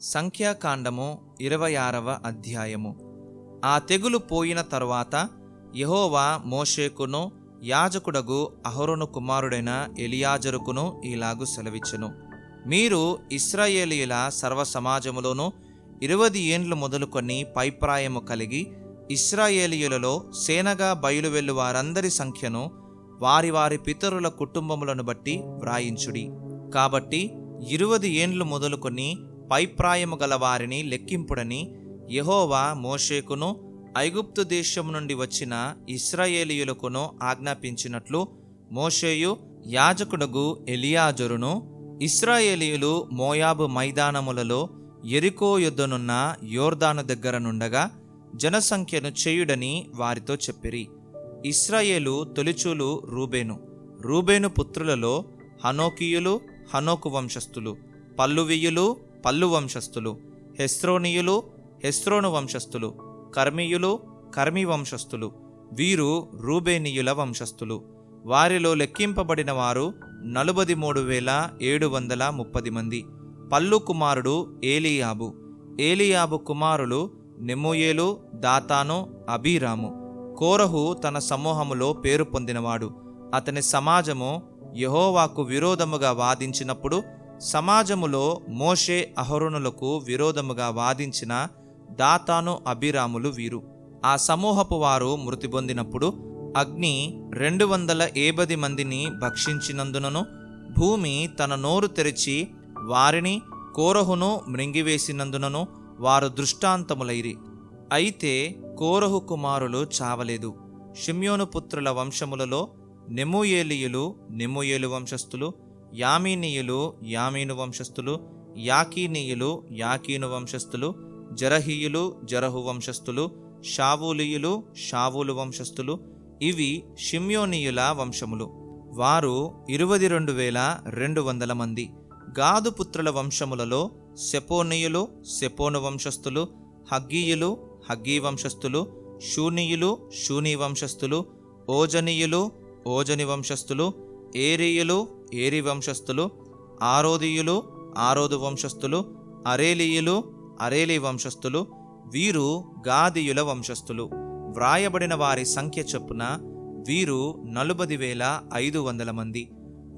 సంఖ్యాకాండము ఇరవై ఆరవ అధ్యాయము. ఆ తెగులు పోయిన తరువాత యహోవా మోషేకును యాజకుడగు అహరును కుమారుడైన ఎలియాజరుకును ఇలాగు సెలవిచ్చును. మీరు ఇస్రాయేలీల సర్వ సమాజములోనూ ఇరవది ఏండ్లు మొదలుకొని పైప్రాయము కలిగి ఇస్రాయేలీయులలో సేనగా బయలువెళ్ళు వారందరి సంఖ్యను వారి వారి పితరుల కుటుంబములను బట్టి వ్రాయించుడి. కాబట్టి ఇరువది ఏండ్లు మొదలుకొని పైప్రాయము గల వారిని లెక్కింపుడని యహోవా మోషేకును ఐగుప్తు దేశం నుండి వచ్చిన ఇస్రాయేలీయులకును ఆజ్ఞాపించినట్లు మోషేయు యాజకుడగు ఎలియాజరును ఇస్రాయేలీయులు మోయాబు మైదానములలో ఎరికో యుద్ధనున్న యోర్దాను దగ్గర నుండగా జనసంఖ్యను చేయుడని వారితో చెప్పిరి. ఇస్రాయేలు తొలిచూలు రూబేను. రూబేను పుత్రులలో హనోకీయులు హనోకు వంశస్థులు. పల్లువీయులు పల్లు వంశస్థులు హెస్రోనీయులు హెస్రోను వంశస్థులు కర్మీయులు కర్మీ వంశస్థులు వీరు రూబేనీయుల వంశస్థులు. వారిలో లెక్కింపబడిన వారు నలుబది మూడు వేల ఏడు వందల ముప్పది మంది. పల్లు కుమారుడు ఏలియాబు. ఏలియాబు కుమారులు నెమోయేలు దాతాను అబీరాము. కోరహు తన సమూహములో పేరు పొందినవాడు. అతని సమాజము యహోవాకు విరోధముగా వాదించినప్పుడు సమాజములో మోషే అహరుణులకు విరోధముగా వాదించిన దాతాను అభిరాములు వీరు. ఆ సమూహపు వారు మృతి పొందినప్పుడు అగ్ని రెండు వందల ఏబది మందిని భక్షించినందునను భూమి తన నోరు తెరిచి వారిని కోరహును మృంగివేసినందునను వారు దృష్టాంతములైరి. అయితే కోరహు కుమారులు చావలేదు. షిమ్యోను పుత్రుల వంశములలో నెమూయేలీయులు నెమూయేలు వంశస్థులు యామీనీయులు యామీను వంశస్థులు యాకీనీయులు యాకీను వంశస్థులు జరహీయులు జరహు వంశస్థులు షావూలీయులు షావూలు వంశస్థులు ఇవి షిమ్యోనీయుల వంశములు. వారు ఇరువది రెండు వేల రెండు వందల మంది గాదుపుత్రుల వంశములలో సెపోనీయులు సెపోను వంశస్థులు హగ్గీయులు హగ్గీ వంశస్థులు షూనీయులు షూనీ వంశస్థులు ఓజనీయులు ఓజని వంశస్థులు ఏరీయులు ఏరి వంశస్థులు ఆరోదీయులు ఆరోదు వంశస్థులు అరేలీయులు అరేలి వంశస్థులు వీరు గాదియుల వంశస్థులు. వ్రాయబడిన వారి సంఖ్య చొప్పున వీరు నలుబది వేల ఐదు వందల మంది.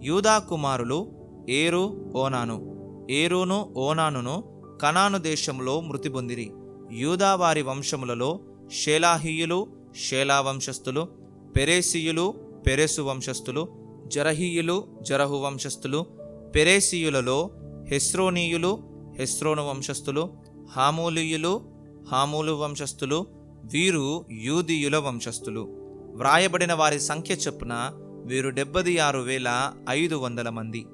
యూదా కుమారులు ఏరు ఓనాను. ఏరును ఓనానును కనాను దేశంలో మృతి పొందిరి. యూదా వారి వంశములలో షేలాహీయులు షేలా వంశస్థులు పెరేసీయులు పెరెసు వంశస్థులు జరహీయులు జరహు వంశస్థులు పెరేసీయులలో హెస్రోనీయులు హెస్రోను వంశస్థులు హామూలీయులు హామూలు వంశస్థులు వీరు యూదీయుల వంశస్థులు. వ్రాయబడిన వారి సంఖ్య చొప్పున వీరు డెబ్బది ఆరు వేల ఐదు వందల మంది.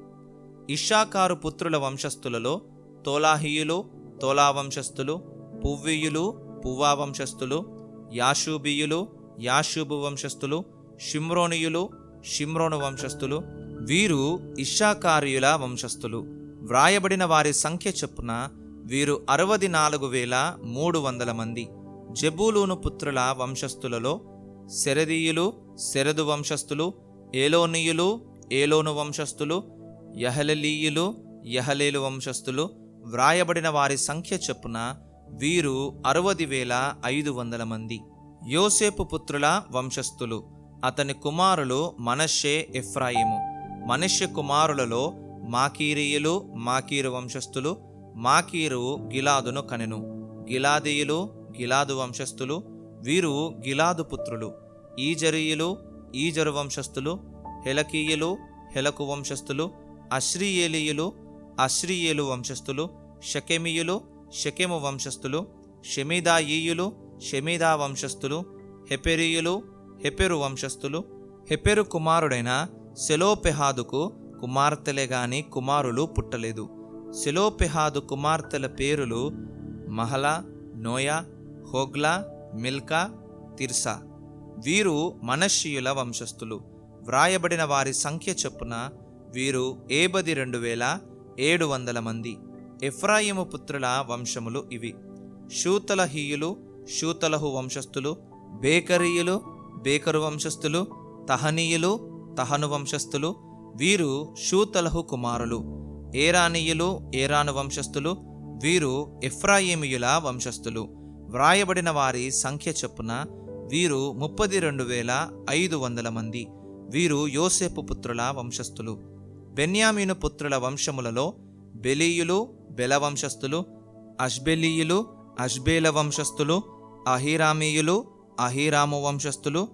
ఇషాకారు పుత్రుల వంశస్థులలో తోలాహీయులు తోలా వంశస్థులు పువ్వీయులు పువ్వా వంశస్థులు యాషూబీయులు యాషూబు వంశస్థులు షిమ్రోనియులు షిమ్రోను వంశస్థులు వీరు ఇషాకారియుల వంశస్థులు. వ్రాయబడిన వారి సంఖ్య చొప్పున వీరు అరవది నాలుగు వేల మూడు వందల మంది. జబూలూను పుత్రుల వంశస్థులలో శరదీయులు శరదు వంశస్థులు ఏలోనీయులు ఏలోను వంశస్థులు యహలలీయులు యహలేలు వంశస్థులు. వ్రాయబడిన వారి సంఖ్య చొప్పున వీరు అరవది వేల ఐదు వందల మంది. యోసేపు పుత్రుల వంశస్థులు. అతని కుమారులు మనషే ఎఫ్రాయిము. మనష్య కుమారులలో మాకీరీయులు మాకీరు వంశస్థులు మాకీరు గిలాదును కనెను. గిలాదీయులు గిలాదు వంశస్థులు వీరు గిలాదు పుత్రులు. ఈజరీయులు ఈజరు వంశస్థులు హెలకీయులు హెలకు వంశస్థులు అశ్రీయేలీయులు అశ్రీయేలు వంశస్థులు షకెమియులు షకెము వంశస్థులు షమీదాయీయులు షమీదా వంశస్థులు హెపెరీయులు హెపెరు వంశస్థులు. హెపెరు కుమారుడైన సెలోపెహాదుకు కుమార్తెలే గాని కుమారులు పుట్టలేదు. సెలోపెహాదు కుమార్తెల పేరులు Mahlah Noah Hoglah Milcah Tirzah. వీరు మనషీయుల వంశస్థులు. వ్రాయబడిన వారి సంఖ్య చొప్పున వీరు ఏబది రెండు వేల ఏడు వందల మంది. ఎఫ్రాయిము పుత్రుల వంశములు ఇవి. షూతలహీయులు షూతలహు వంశస్థులు బేకరీయులు బేకరు వంశస్థులు తహనీయులు తహను వంశస్థులు వీరు షూతలహు కుమారులు ఏరానీయులు ఏరాను వంశస్థులు వీరు ఎఫ్రాయిమియుల వంశస్థులు. వ్రాయబడిన వారి సంఖ్య చొప్పున వీరు ముప్పది రెండు వేల ఐదు వందల మంది. వీరు యోసేపు పుత్రుల వంశస్థులు. బెన్యామీను పుత్రుల వంశములలో బెలీయులు బెల వంశస్థులు అష్బెలీయులు అష్బేల వంశస్థులు అహిరామీయులు అహీరాము వంశస్థులు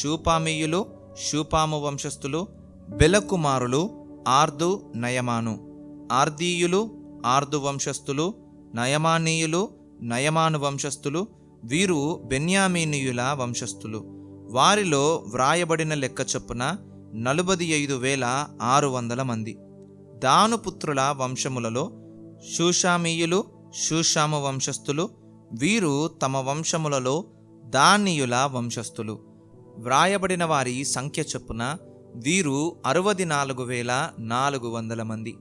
షూపామీయులు షూపాము వంశస్థులు బెలకుమారులు ఆర్దు నయమాను. ఆర్దీయులు ఆర్దు వంశస్థులు నయమానీయులు నయమాను వంశస్థులు వీరు బెన్యామీనీయుల వంశస్థులు. వారిలో వ్రాయబడిన లెక్క చొప్పున నలభై ఐదు వేల ఆరు వందల మంది. దానుపుత్రుల వంశములలో షూషామీయులు షూషాము వంశస్థులు వీరు తమ వంశములలో దానియుల వంశస్థులు. వ్రాయబడిన వారి సంఖ్య చొప్పున వీరు అరవది నాలుగు వేల నాలుగు వందల మంది.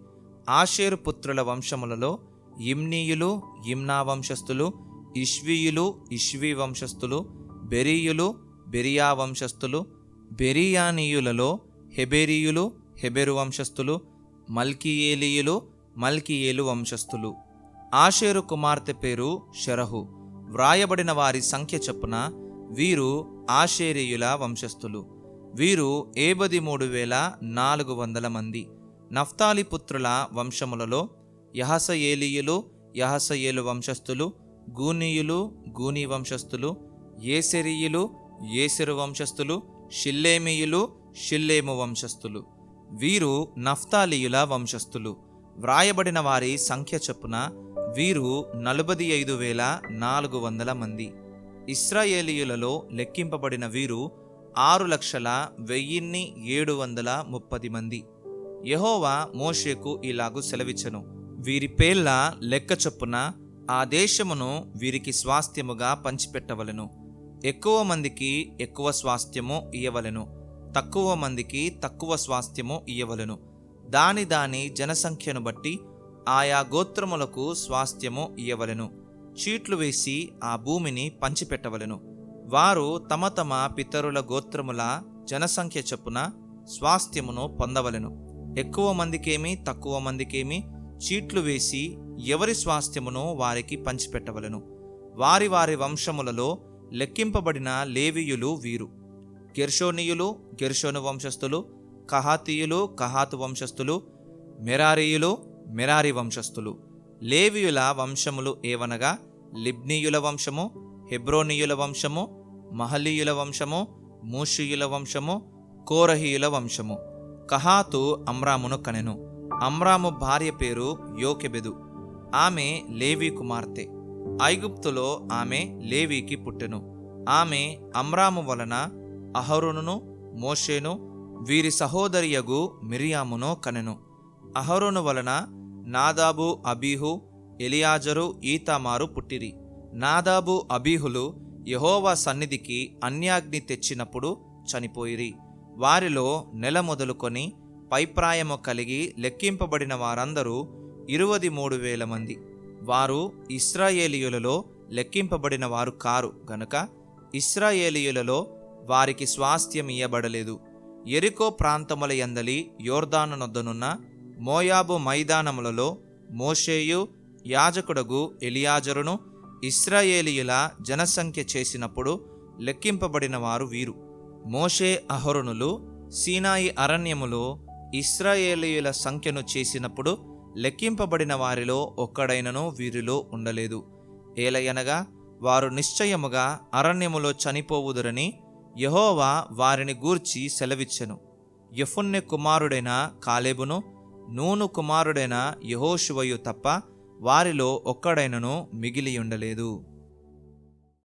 ఆషేరు పుత్రుల వంశములలో ఇమ్నీయులు ఇమ్నా వంశస్థులు ఇష్వీయులు ఇష్వీ వంశస్థులు బెరీయులు బెరియా వంశస్థులు బెరియానీయులలో హెబెరీయులు హెబెరు వంశస్థులు మల్కియేలీయులు మల్కియేలు వంశస్థులు. ఆషేరు కుమార్తె పేరు షరహు. వ్రాయబడిన వారి సంఖ్య చొప్పున వీరు ఆషేరీయుల వంశస్థులు. వీరు ఏబది మూడు వేల నాలుగు వందల మంది. నఫ్తాలి పుత్రుల వంశములలో యహసయేలీయులు యహసయేలు వంశస్థులు గూనీయులు గూనీ వంశస్థులు ఏసెరియులు ఏసెరు వంశస్థులు షిల్లేమీయులు షిల్లేము వంశస్థులు. వీరు నఫ్తాలీయుల వంశస్థులు. వ్రాయబడిన వారి సంఖ్య చొప్పున వీరు నలభది ఐదు వేల నాలుగు వందల మంది. ఇస్రాయేలీయులలో లెక్కింపబడిన వీరు ఆరు లక్షల వెయ్యిన్ని ఏడు వందల ముప్పది మంది. యెహోవా మోషేకు ఇలాగు సెలవిచ్చను. వీరి పేర్ల లెక్క చొప్పున ఆ దేశమును వీరికి స్వాస్థ్యముగా పంచిపెట్టవలెను. ఎక్కువ మందికి ఎక్కువ స్వాస్థ్యము ఇయ్యవలెను. తక్కువ మందికి తక్కువ స్వాస్థ్యము ఇయ్యవలను. దాని దాని జనసంఖ్యను బట్టి ఆయా గోత్రములకు స్వాస్థ్యము ఇయ్యవలెను. చీట్లు వేసి ఆ భూమిని పంచిపెట్టవలెను. వారు తమ తమ పితరుల గోత్రముల జనసంఖ్య చొప్పున స్వాస్థ్యమును పొందవలెను. ఎక్కువ మందికేమి తక్కువ మందికేమి చీట్లు వేసి ఎవరి స్వాస్థ్యమును వారికి పంచిపెట్టవలెను. వారి వారి వంశములలో లెక్కింపబడిన లేవీయులు వీరు. గెర్షోనీయులు గెర్షోను వంశస్థులు కహాతీయులు కహాతు వంశస్థులు మెరారీయులు మెరారి వంశస్థులు. లేవియుల వంశములు ఏవనగా లిబ్నీయుల వంశము హెబ్రోనీయుల వంశము మహలీయుల వంశము మూషియుల వంశము కోరహీయుల వంశము. కహాతు అమ్రామును కనెను. అమ్రాము భార్య పేరు యోకెబెదు. ఆమె లేవి కుమార్తె. ఐగుప్తులో ఆమె లేవీకి పుట్టెను. ఆమె అమ్రాము వలన అహరును మోషేను వీరి సహోదరియగు మిరియామును కనెను. అహరోను వలన నాదాబు అబీహు ఎలియాజరు ఈతామారు పుట్టిరి. నాదాబు అబీహులు యహోవా సన్నిధికి అన్యాగ్ని తెచ్చినప్పుడు చనిపోయిరి. వారిలో నెల మొదలుకొని పైప్రాయము కలిగి లెక్కింపబడిన వారందరూ ఇరువది మూడు వేల మంది. వారు ఇస్రాయేలీయులలో లెక్కింపబడిన వారు కారు గనుక ఇస్రాయేలీయులలో వారికి స్వాస్థ్యం ఇయ్యబడలేదు ఎరికో ప్రాంతముల ఎందలి యోర్దాను నొద్దనున్న మోయాబు మైదానములలో మోషేయు యాజకుడగు ఎలియాజరును ఇస్రాయేలీయుల జనసంఖ్య చేసినప్పుడు లెక్కింపబడిన వారు. వీరు మోషే అహరునులు సీనాయి అరణ్యములో ఇస్రాయేలీయుల సంఖ్యను చేసినప్పుడు లెక్కింపబడిన వారిలో ఒక్కడైనను వీరిలో ఉండలేదు. ఏలయనగా వారు నిశ్చయముగా అరణ్యములో చనిపోవుదురని యహోవా వారిని గూర్చి సెలవిచ్చెను. యఫున్నె కుమారుడైన కాలేబును నూను కుమారుడైన యహోషువయు తప్ప వారిలో ఒక్కడైనను మిగిలియుండలేదు.